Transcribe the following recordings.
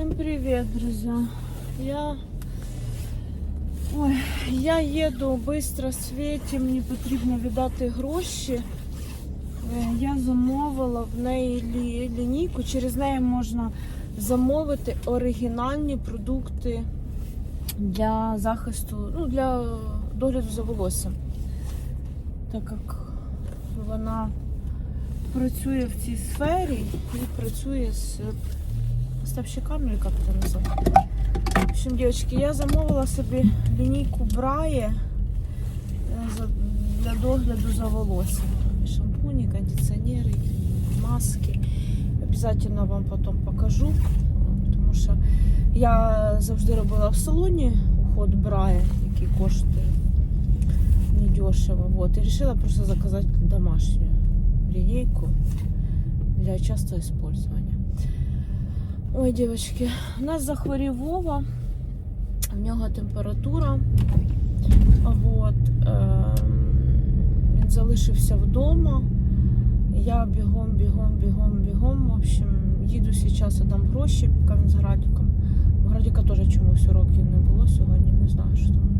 Всем привет, друзья! Я... Ой, я їду швидко світі, мені потрібно віддати гроші. Е, Я замовила в неї лі- лінійку, через неї можна замовити оригінальні продукти для захисту, ну, для догляду за волоссям. Так як вона працює в цій сфері і працює з поставщиками, или как это называется. В общем, девочки, я замовила собі лінійку Брає е, для догляду за волоссям. Шампуні, кондиціонери, маски. Обязательно вам потім покажу, тому що я завжди робила в салоні уход Брає, який коштує недешево. Вот. І вирішила просто заказати домашню лінійку для частого использования. Ой, дівчатки, у нас захворів Вова, в нього температура. Вот. ем, Він залишився вдома. Я бігом, бігом, бігом, бігом. В общем, їду зараз, дам гроші, поки він з Градіком. Градіка теж чомусь уроків не було сьогодні, не знаю, що там.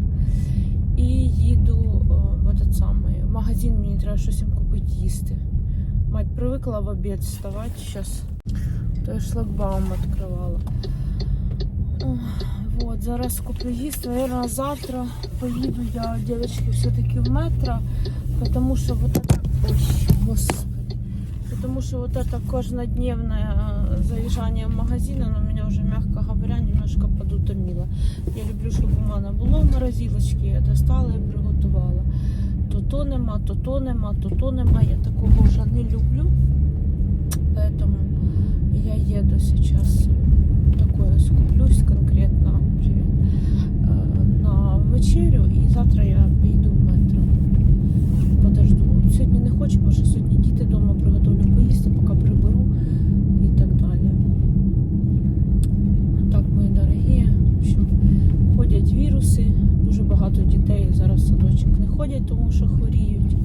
І їду о, в этот самий в магазин, мені треба щось їм купити їсти. Мать привикла в обід вставати, зараз то я шлагбаум відкривала. Ох, Вот, зараз куплю їсти. Наверное, завтра поїду я, девочки, все-таки в метро, потому что вот это... Ой, господи. Потому что вот это каждодневное э, заезжание в магазин, оно меня уже, мягко говоря, немножко подутомило. Я люблю, щоб у мене було в морозилочці, я достала і приготувала. То то нема, то то нема, то то нема. Я такого вже не люблю. Я еду сейчас такое скуплюсь конкретно э, на вечерю и завтра я поїду в метро. Подожду. Сьогодні не хочу, бо що сьогодні діти вдома приготовлю поїсти, поки приберу і так далі. Так, мої дорогі. В общем, ходять віруси, дуже багато дітей зараз в садочок не ходять, тому що хворіють.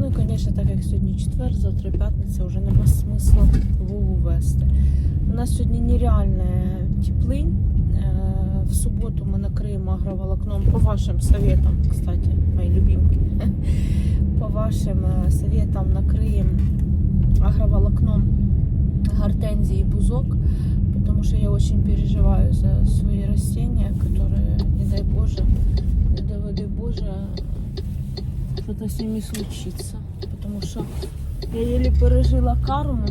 Ну і, звісно, так як сьогодні четвер, завтра п'ятниця, вже нема смисла Вову вести. У нас сьогодні нереальна теплинь. Е, В суботу ми накриємо агроволокном по вашим советам, кстати, мої любимки. По вашим е, советам накриємо агроволокном гортензии и бузок, потому что я очень переживаю за свои растения, которые, не дай Боже, не доведи Боже, что-то с ними случится. Потому що я еле пережила карму,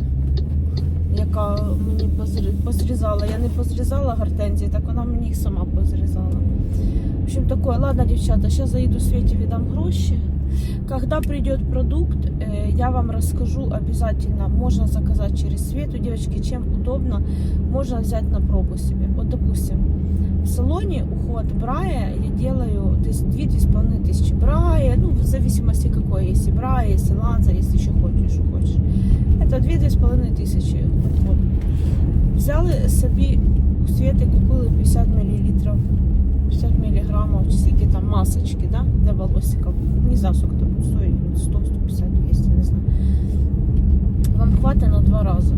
яка мені позрі- позрізала. Я не позрізала гортензії, так вона мені їх сама позрізала. В общем, такое. Ладно, девчата, сейчас заеду Свете, віддам гроші. Когда придет продукт, э, я вам расскажу обязательно. Можно заказать через Свету. Девочки, чем удобно, можно взять на пробу себе. Вот, допустим, в салоне уход Брая я делаю то есть 2-2,5 тысячи Брая, ну, в зависимости какой, если Брая, если Ланза, если еще хочешь, что хочешь. Это 2-2,5 тисячі. Вот. Взяли собі у Світи купили 50 мл 50 миллиграммов, чи скільки там масочки, да, для волосиков. Не знаю, сколько там стоит, 100, 150, 200, не знаю. Вам хватить на два рази.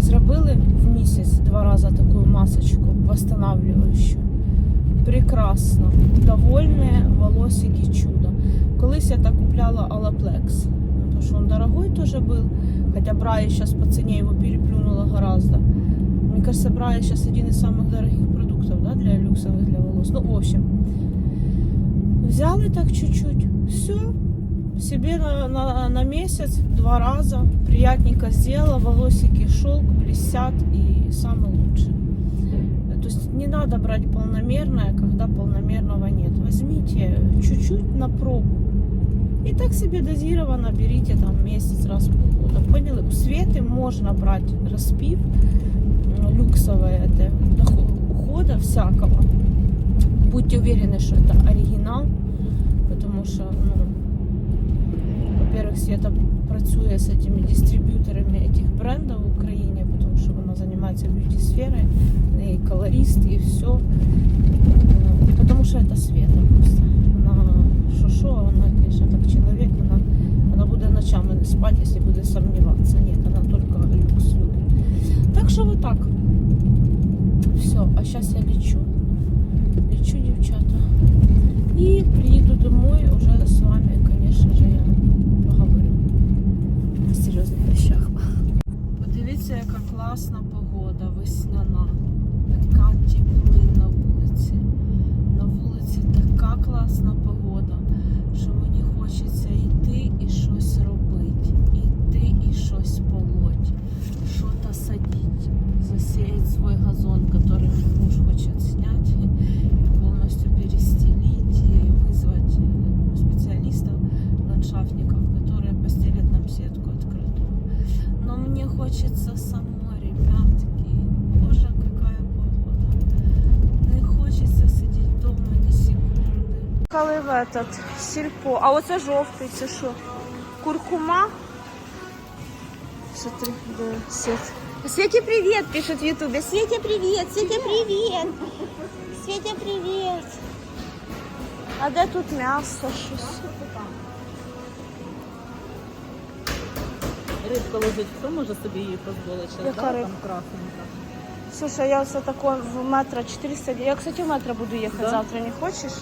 Зробили в місяць два рази таку масочку восстанавливающую. Прекрасно. Довольне волосики чудо. Колись я так купляла Алаплекс, потому что он дорогой тоже был. Хотя Брайя сейчас по цене его переплюнула гораздо. Мне кажется, Брайя сейчас один из самых дорогих продуктов, да, для люксовых, для волос. Ну, в общем, взяли так чуть-чуть, все, себе на, на, на месяц два раза, приятненько сделала, волосики шелк, блестят и самое лучшее. То есть не надо брать полномерное, когда полномерного нет. Возьмите чуть-чуть на пробу. И так себе дозированно берите там месяц раз в полгода. Поняли? У Светы можно брать распив люксовое это дохо- ухода всякого. Будьте уверены, что это оригинал, потому что, ну, во-первых, Света працює з этими дистриб'юторами этих брендів в Україні, тому що вона займається б'юті сферою, і колорист, і все. Потому что это Света просто. Вона що-що, вона, конечно, так человек, вона, вона буде ночами не спати, якщо буде сомневаться. Нет, вона только люкс любить. Так що вот так. все. А сейчас я лечу. ландшафтников, которые постелят нам сетку открытую. Но мне хочется самой, ребятки. Боже, какая погода. Не хочеться сидіти вдома ні секунди. Коли в этот сільпо. А оце жовтий, це що? Куркума? Смотри, де сет. Свете привет, пишет в Ютубе. Свете привет, Свете привет. Свете привет. А де тут м'ясо щось? Рибка лежить, хто може собі її дозволити? Яка да, рибка? Там. Слушай, я все такое в метро 400. Я, кстати, в метро буду ехать Да? завтра, не хочешь?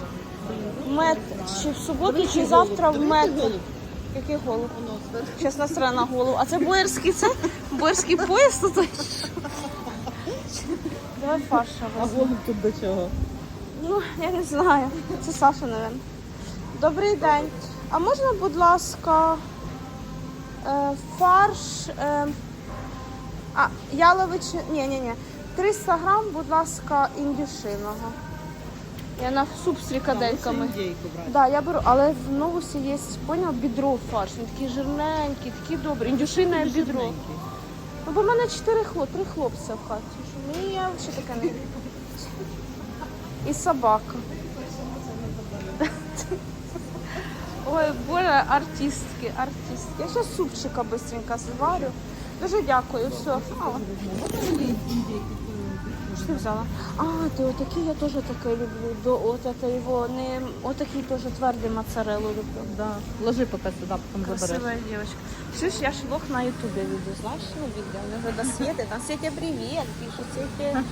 В метро. Чи в суботу, чи завтра голуб, в метро? голуб. Який голуб? Зараз насра на голову. А це боярський це? Боярський поїзд тут? Давай фарша А возьмемо. голуб тут до чого? Ну, я не знаю. Це Саша, мабуть. Добрий день. А можна, будь ласка, фарш. Е, а, ялович. Ні, ні, ні. 300 грам, будь ласка, індюшиного. Я на суп з фрикадельками. Лучше. Да, я беру, але в новусі є, поняв, бідро фарш. Він такий жирненький, такий добрий. Індюшине бідро. Ну, бо в мене чотири хлоп, три хлопця в хаті. Що мені я ще таке не люблю. І собака. Ой, боже, артистки, артистки. Я зараз супчика быстренько зварю. Дуже дякую, все. А, що ти взяла? А, ти отакі я теж таке люблю. До от це його не отакий теж твердий моцарелу люблю. Да. Ложи поки сюди, потім забереш. Красивая девочка. Слышь, я шлох на ютубе веду, знаешь, ну, видео. Мне до Светы, там Свете привет, пишет Свете.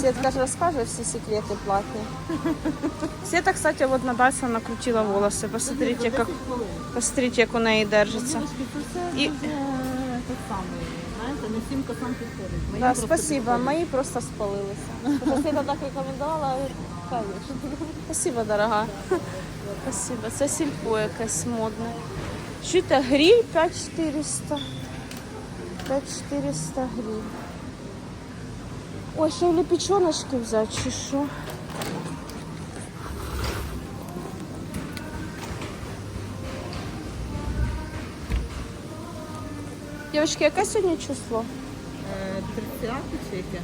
Светка же расскажет все секреты платные. Света, кстати, вот на Дайсон накрутила волосы. Посмотрите, как, посмотрите, как у неї держится. Девушки, це все І- дуже те саме, всім косам підходить. Да, просто спасибо, мої просто спалилися. Тому так рекомендувала, конечно. Спасибо, дорога. Спасибо. Це сільпо якесь модне. Чуєте, гриль 5400. 5400 гриль. Ой, ще й печеночки взяти, чи що? Девочки, яке сьогодні число? Е, 30 чи яке?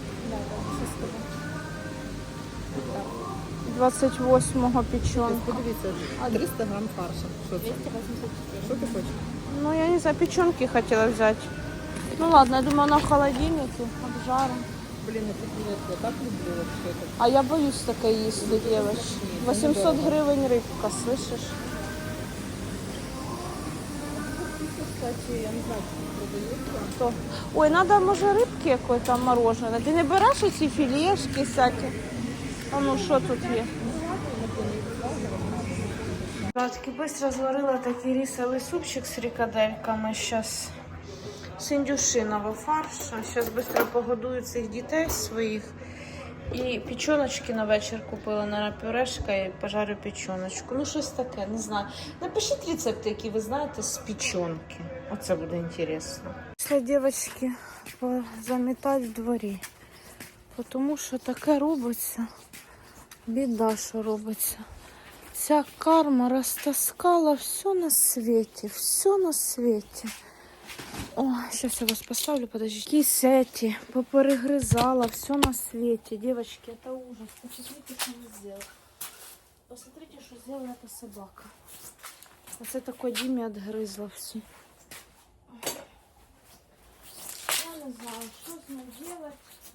28-го печенка. Подивіться, 300 грам фарша. Що це? Що ти хочеш? Ну, я не знаю, печенки хотела взять. Ну ладно, я думаю, она в холодильнике, обжаром. Блін, я тут я так люблю вообще. А я боюсь такой есть, девочки. 800 гривен рыбка, слышишь? Кстати, я не знаю, чи продається. Ой, надо, може, рибки якої-то мороженое. Ти не береш ці філешки всякі? А ну, що тут є? Братки, быстро зварила такий рисовий супчик з рікадельками. Сейчас з індюшиного фарша. Сейчас быстро погодую цих дітей своїх. І печеночки на вечір купила на пюрешка і пожарю печеночку. Ну, щось таке, не знаю. Напишіть рецепти, які ви знаєте, з печенки. Оце буде інтересно. Після дівчатки замітати в дворі. Тому що таке робиться. Біда, що робиться. Ця карма розтаскала все на світі, все на світі. О, сейчас я вас поставлю, подождите. Кисети, поперегрызала, все на свете. Девочки, это ужас. Посмотрите, что она сделала. Посмотрите, что сделала эта собака. Оце такой Диме отгрызла все. Я не знаю, що з ним делать.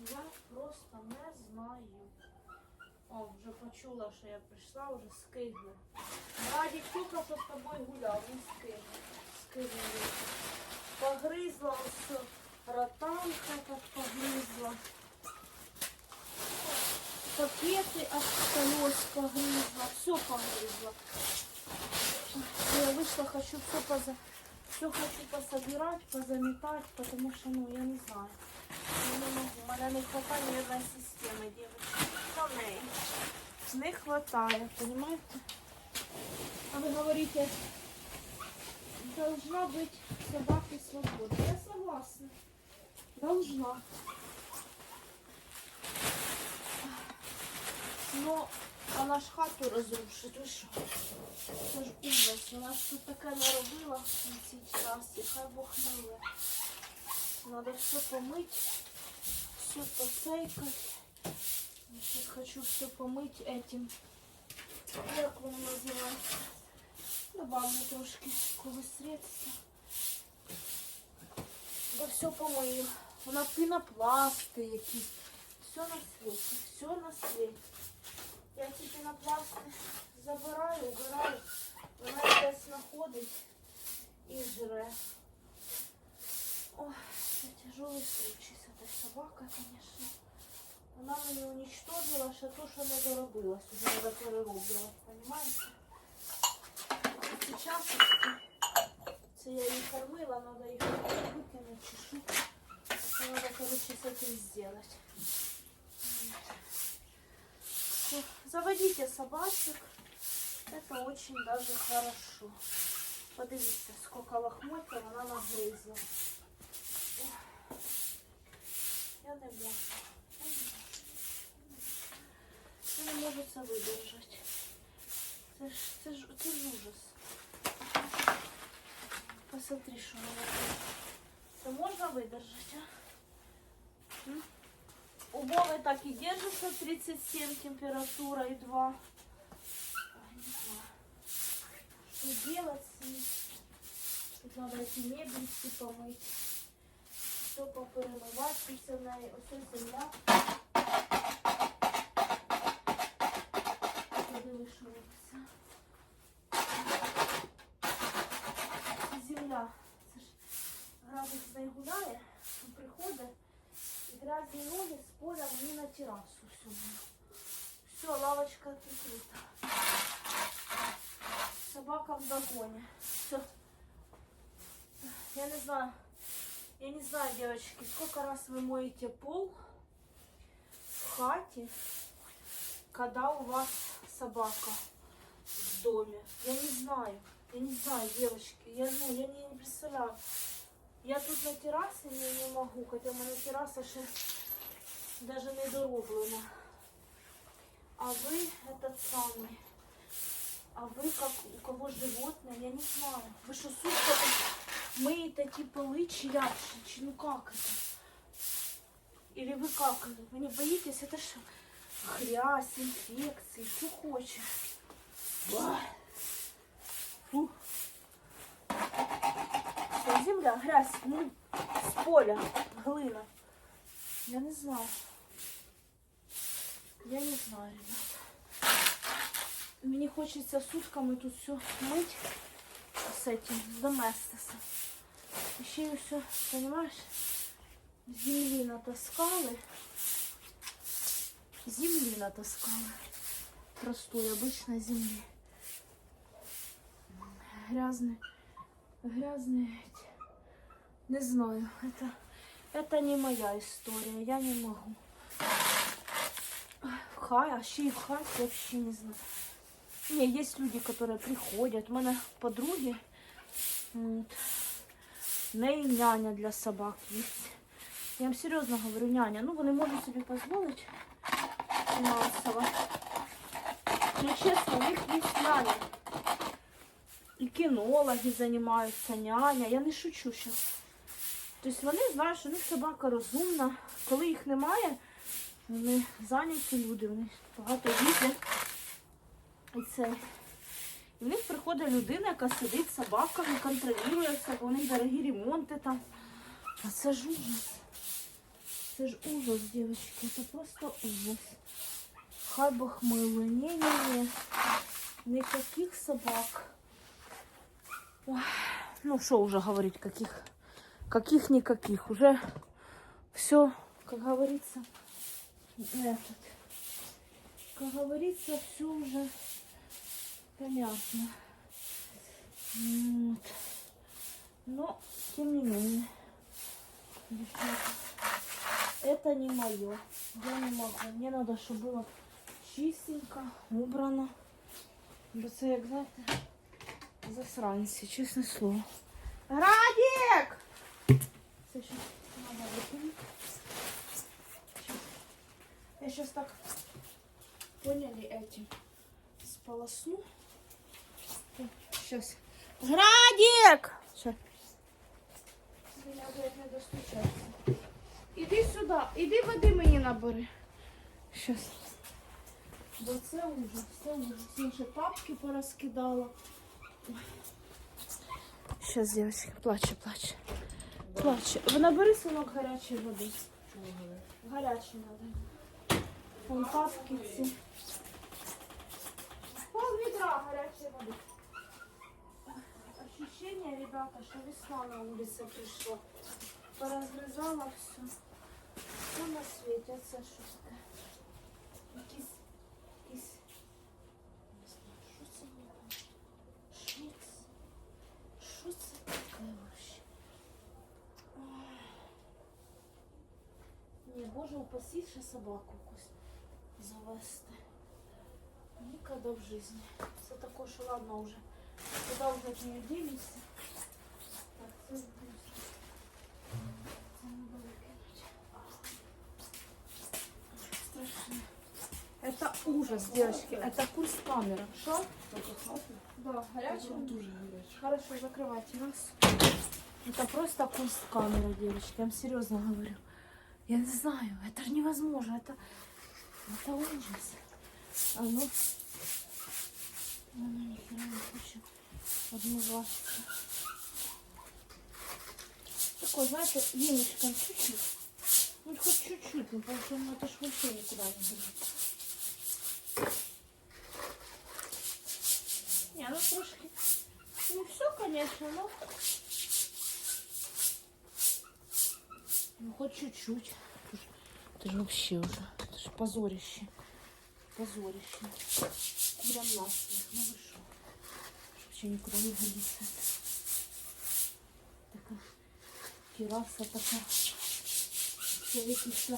Я просто не знаю. О, вже почула, що я прийшла, вже скигли. Радік тільки що з тобою гуляв, він скигли. Скигли. Погрызла все. Ротанка так погрызла. Ты аж колес погрызла, все погрызла. Я вышла, хочу все поза... Все хочу пособирать, позаметать, потому что, ну, я не знаю. Я не могу. У мене не хватає нервної системи, девочки. Що в неї? Не хватає, понимаете? А вы говорите, должна быть собака свобода. Я согласна. Должна. Но она ж хату разрушит. Ви що? Це ж ужас. Вона ж тут таке наробила на цій часі. Хай Бог милує. Надо все помыть, все посейкать. Я сейчас хочу все помыть этим. Як воно називається? Добавлю трошки колись средства. Да все помию. Вона пінопласти якісь. Все на світі, все на світі. Я ці пінопласти забираю, убираю. Вона десь знаходить і жре. Ой, це тяжелый случай з этой собакою, конечно. Вона мені уничтожила ще то, що не доробилась. Уже треба перероблювати, понимаете? Сейчас це я її кормила, надо їх викинути, чешу. Це надо, короче, с этим сделать. Всё, Заводите собачек. Это очень даже хорошо. Подивіться, сколько лохмотья вона нагризла. Ох. Я не можу. Я не можу. Я не можу це видержати. Це ж, це ж, це ж ужас. Посмотри, що вона робить. Це можна видержати, а? М? У Вовы так и держится 37 температура и 2. Ой, не знаю. Что делать с ним? Тут надо эти мебель всі помыть. Все поперемивати після неї. Ось земля. Подиви, що робиться. І грязні ноги з поля мені на терасу всю. Все, лавочка прикрита. Собака в загоне. Все. Я не знаю. Я не знаю, девочки, сколько раз вы моете пол в хате, когда у вас собака в доме. Я не знаю. Я не знаю, девочки. Я, ну, я не, не представляю. Я тут на террасе не, не могу, хотя мене терраса ще даже не дороблена. А вы этот самый. А вы как у кого животное, я не знаю. Вы что, сутками мыете эти полы, чи як? Чи- чи ну как это? Или вы как? Вы не боитесь? Это что? Грязь, инфекции, что хочешь. Фу. Що, земля, грязь, ну, з поля, глина. Я не знаю. Я не знаю, ребята. Мені хочеться сутками тут все мыть с этим, с доместосом. Еще и все, понимаешь, земли натаскали. Земли натаскали. Простой, обычной земли. Грязный грязные эти. Не знаю, это, это не моя история, я не могу. В хай, а ще и в хай вообще не знаю. Не, есть люди, которые приходят. У мене подруги, вот, в неї няня для собак есть. Я вам серйозно говорю, няня. Ну, вони можуть собі дозволити фінансово. Ну, чесно, у них є няня. І кінологи займаються, няня. Я не шучу зараз. Тобто вони знають, що у них собака розумна. Коли їх немає, вони зайняті люди, вони багато їздять. І це. І в них приходить людина, яка сидить з собаками, контролює все, бо у них дорогі ремонти там. А це ж ужас. Це ж ужас, дівчатки, це просто ужас. Хай Бог милує. Ні-ні-ні. Никаких собак. Ой, ну что уже говорить, каких, каких-никаких. Уже все, как говорится, этот, как говорится, все уже понятно. Вот. Но, тем не менее, девчонки, это не мое. Я не могу. Мне надо, чтобы было чистенько, убрано. Бо це, як знаєте, засранці, чесне слово. Градік! Це ще треба. Я сейчас так, поняли, эти, сполосну. Сейчас. Градик! Іди сюди, іди води мені набери. Щас. Бо це ужас, це ужас. Я ще тапки порозкидала. Щас, девочки, плаче, плаче. Плаче. Ви набери синок гарячої води. Гарячі надо. Вон тапки ці. Пол відра гарячої води. Ощущение, ребята, что весна на улице пришла. Поразгрызала все. Все на свете. Це що боже, упаси ще собаку якусь завести. Ніколи в житті. Це таке, що ладно вже. Куда уже от нее? Так, це. Это ужас, девочки. Это курс камера. Что? Да, горячая? Дуже гаряче. Хорошо, закрывайте. Раз. Это просто курс камера, девочки. Я вам серьезно говорю. Я не знаю, это же невозможно. Это, это ужас. А ну. А ну, нихера не хочу. Одноглазка. Такой, знаете, веничком чуть-чуть. Ну, хоть чуть-чуть, что ну, это ж вообще никуда не годится. Не, ну трошки. Не все, конечно, но... Ну, хоть чуть-чуть. Это Это же вообще уже. Это же позорище. Позорище. Курям насмех. Ну вы что? Вообще никуда не годится. Така тераса така. Це якась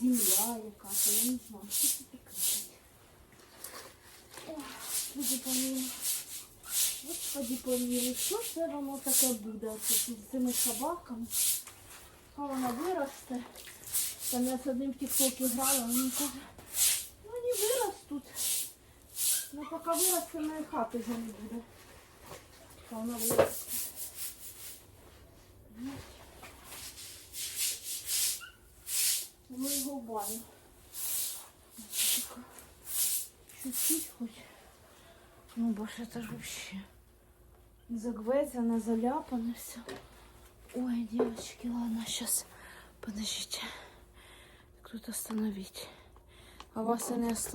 земля якась, я не знаю, що це таке. Ой, Господи помилуй. Господи помилуй, що це воно таке буде з цими собаками? Хай вона виросте. Там я з одним в тіктокі грала, він каже, ну вони виростуть. Ну поки виросте, моєї хати вже не буде. Хай вона виросте. Ну його в. Чуть-чуть хоч. Ну, боже, это же вообще загвезено, заляпано все. Ой, девочки, ладно, сейчас, подождите. Кто-то остановить. А вас они не остановить.